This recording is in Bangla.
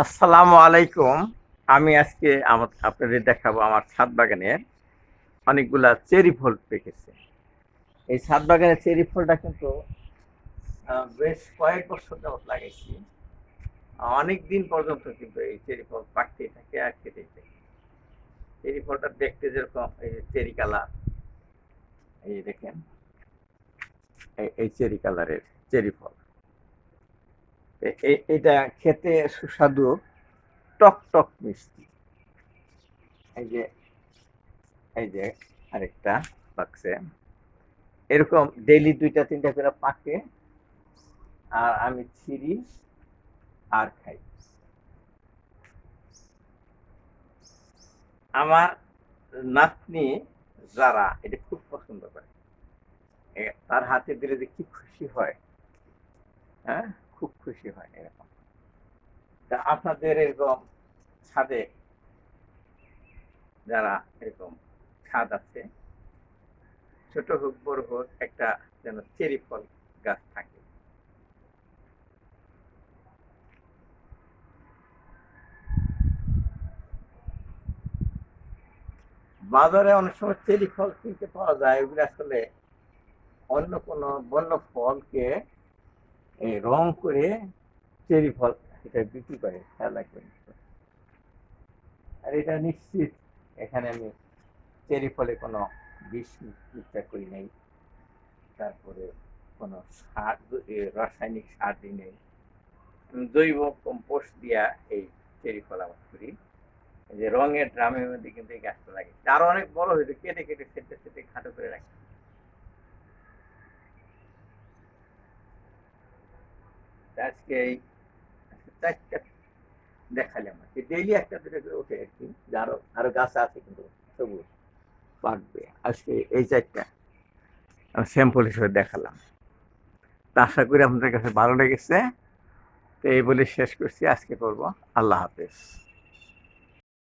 আসসালামু আলাইকুম। আমি আজকে আমার আপনাদের দেখাবো আমার ছাদ বাগানের অনেকগুলা চেরি ফল পেকেছে এই ছাদ বাগানের চেরি ফলটা কিন্তু বেশ কয়েক বছর যাবত লাগাইছি। অনেক দিন পর্যন্ত কিন্তু এই চেরি ফল পাকতেই থাকে আর খেতেই থাকে। চেরি ফলটা দেখতে যেরকম এই চেরি কালার, এই দেখেন এই- চেরি কালারের চেরি ফল। এটা খেতে সুস্বাদু টক টক মিষ্টি। এই যে এই যে আরেকটা পাকছে এরকম ডেইলি দুইটা, তিনটা করে পাকে, আর আমি ছিঁড়ি আর খাই। আমার নাতনি যারা, এটা খুব পছন্দ করে তার হাতে দিলে যে কি খুশি হয় হ্যাঁ? খুব খুশি হয় এরকম। তা আপনাদের এরকম ছাদে যারা এরকম ছাদ আছে, ছোট হোক, বড় হোক, একটা যেন চেরি ফল গাছ থাকে। বাজারে অনেক সময় চেরি ফল কিনতে পাওয়া যায়, ওগুলো আসলে অন্য কোনো বন্য ফলকে এই রং করে চেরি ফল এটা বিক্রি করে, খেয়াল রাখবেন। আর এটা নিশ্চিত, এখানে আমি চেরি ফলে কোনো বিষ মিশ্রা করি নাই। তারপরে কোনো সার রাসায়নিক সার দিই নেই। জৈব কম্পোস্ট দিয়া এই চেরি ফল আবাদ করি। যে রঙের ড্রামের মধ্যে কিন্তু এই গাছটা লাগে। তার অনেক বড় হয়েছে কেটে কেটে সেটে সেটে খাটো করে রাখি তা আজকে এই চারটা দেখালাম আর ডেইলি একটা দুটো করে ওঠে আর কি। আরও আরও গাছ আছে কিন্তু সবুজ। পাকবে। আজকে এই চারটা আমি স্যাম্পল হিসেবে দেখালাম। তা আশা করি আপনাদের কাছে ভালো লেগেছে। তো এই বলে শেষ করছি। আজকে করব। আল্লাহ হাফেজ।